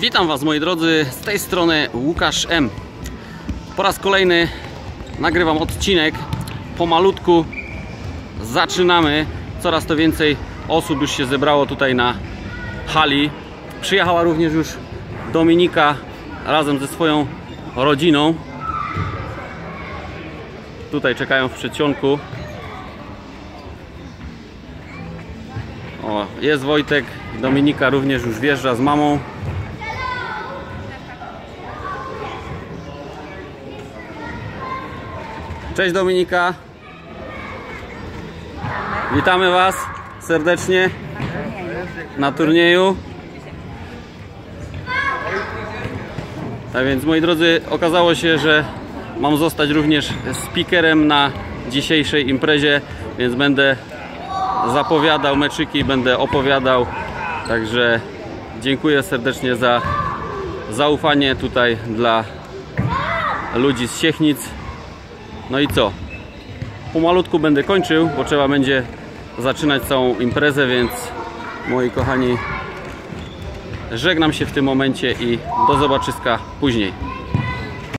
Witam Was moi drodzy, z tej strony Łukasz M. Po raz kolejny nagrywam odcinek. Pomalutku zaczynamy. Coraz to więcej osób już się zebrało tutaj na hali. Przyjechała również już Dominika razem ze swoją rodziną. Tutaj czekają w przedsionku. O, jest Wojtek, Dominika również już wjeżdża z mamą. Cześć Dominika. Witamy Was serdecznie na turnieju. Tak więc moi drodzy, okazało się, że mam zostać również speakerem na dzisiejszej imprezie, więc będę zapowiadał meczyki, będę opowiadał. Także dziękuję serdecznie za zaufanie tutaj dla ludzi z Siechnic. No i co? Pomalutku będę kończył, bo trzeba będzie zaczynać całą imprezę, więc moi kochani, żegnam się w tym momencie i do zobaczyska później.